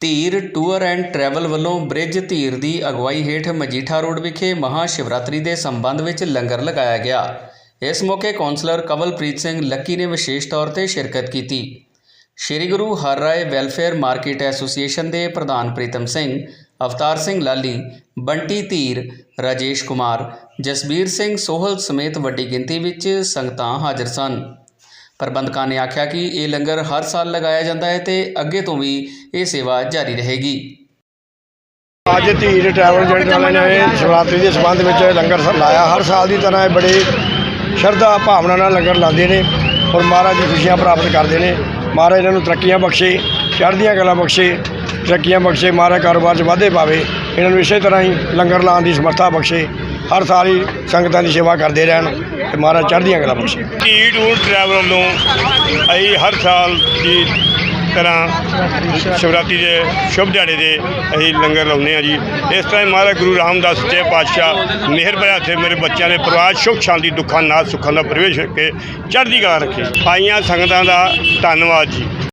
Dhir tour and travel ਵੱਲੋਂ ਬ੍ਰਿਜ ਧੀਰ ਦੀ ਅਗਵਾਈ ਹੇਠ ਮਜੀਠਾ ਰੋਡ ਵਿਖੇ ਮਹਾ ਸ਼ਿਵਰਾਤਰੀ ਦੇ ਸੰਬੰਧ ਵਿੱਚ ਲੰਗਰ ਲਗਾਇਆ ਗਿਆ। ਇਸ ਮੌਕੇ ਕੌਂਸਲਰ ਕਵਲਪ੍ਰੀਤ ਸਿੰਘ ਲੱਕੀ ਨੇ ਵਿਸ਼ੇਸ਼ ਤੌਰ ਤੇ ਸ਼ਿਰਕਤ ਕੀਤੀ। Shri Guru Har Rai welfare market association ਦੇ ਪ੍ਰਧਾਨ ਪ੍ਰੀਤਮ ਸਿੰਘ, ਅਵਤਾਰ ਸਿੰਘ ਲਾਲੀ, ਬੰਟੀ ਧੀਰ, ਰਾਜੇਸ਼ ਕੁਮਾਰ, ਜਸਬੀਰ ਸਿੰਘ ਸੋਹਲ ਸਮੇਤ ਵੱਡੀ ਗਿਣਤੀ ਵਿੱਚ ਸੰਗਤਾਂ ਹਾਜ਼ਰ ਸਨ। ਪ੍ਰਬੰਧਕਾਂ ਨੇ ਆਖਿਆ ਕਿ ਇਹ ਲੰਗਰ ਹਰ ਸਾਲ ਲਗਾਇਆ ਜਾਂਦਾ ਹੈ ਤੇ ਅੱਗੇ ਤੋਂ ਵੀ ਇਹ ਸੇਵਾ ਜਾਰੀ ਰਹੇਗੀ। ਅੱਜ ਧੀਰ ਟਰੈਵਲ ਏਜੰਟ ਵਾਲਿਆਂ ਨੇ ਸ਼ਿਵਰਾਤਰੀ ਦੇ ਸੰਬੰਧ ਵਿੱਚ ਲੰਗਰ ਲਾਇਆ। ਹਰ ਸਾਲ ਦੀ ਤਰ੍ਹਾਂ ਇਹ ਬੜੇ ਸ਼ਰਧਾ ਭਾਵਨਾ ਨਾਲ ਲੰਗਰ ਲਾਉਂਦੇ ਨੇ ਔਰ ਮਹਾਰਾਜ ਦੀ ਖੁਸ਼ੀਆਂ ਪ੍ਰਾਪਤ ਕਰਦੇ ਨੇ। ਮਹਾਰਾਜ ਇਹਨਾਂ ਨੂੰ ਤਰੱਕੀਆਂ ਬਖਸ਼ੇ ਚੜ੍ਹਦੀਆਂ ਕਲਾ ਬਖਸ਼ੇ ਤਰੱਕੀਆਂ ਬਖਸ਼ੇ ਮਹਾਰਾਜ ਕਾਰੋਬਾਰ 'ਚ ਵਾਧੇ ਪਾਵੇ। ਇਹਨਾਂ ਨੂੰ ਇਸੇ ਤਰ੍ਹਾਂ ਹੀ ਲੰਗਰ ਲਾਉਣ ਦੀ ਸਮਰੱਥਾ ਬਖਸ਼ੇ। ਹਰ ਸਾਲ ਹੀ ਸੰਗਤਾਂ ਦੀ ਸੇਵਾ ਕਰਦੇ ਰਹਿਣ ਤੇ ਮਹਾਰਾਜ ਚੜ੍ਹਦੀਆਂ ਕਲਾ ਬਖਸ਼ੇ। ਟੀ ਟੂਰ ਟਰੈਵਲ ਵੱਲੋਂ ਅਸੀਂ ਹਰ ਸਾਲ ਦੀ ਤਰ੍ਹਾਂ ਸ਼ਿਵਰਾਤਰੀ ਦੇ ਸ਼ੁਭ ਦਿਹਾੜੇ ਦੇ ਅਸੀਂ ਲੰਗਰ ਲਾਉਂਦੇ ਹਾਂ ਜੀ। ਇਸ ਤਰ੍ਹਾਂ ਹੀ ਮਹਾਰਾਜ ਗੁਰੂ ਰਾਮਦਾਸ ਸੱਚੇ ਪਾਤਸ਼ਾਹ ਮਿਹਰ ਭਰਿਆ ਤੇ ਮੇਰੇ ਬੱਚਿਆਂ ਦੇ ਪਰਿਵਾਰ ਸੁਖ, ਸ਼ਾਂਤੀ, ਦੁੱਖਾਂ ਨਾਲ ਸੁੱਖਾਂ ਦਾ ਪ੍ਰਵੇਸ਼ ਕਰਕੇ ਚੜ੍ਹਦੀ ਕਲਾ ਰੱਖੇ। ਆਈਆਂ ਸੰਗਤਾਂ ਦਾ ਧੰਨਵਾਦ ਜੀ।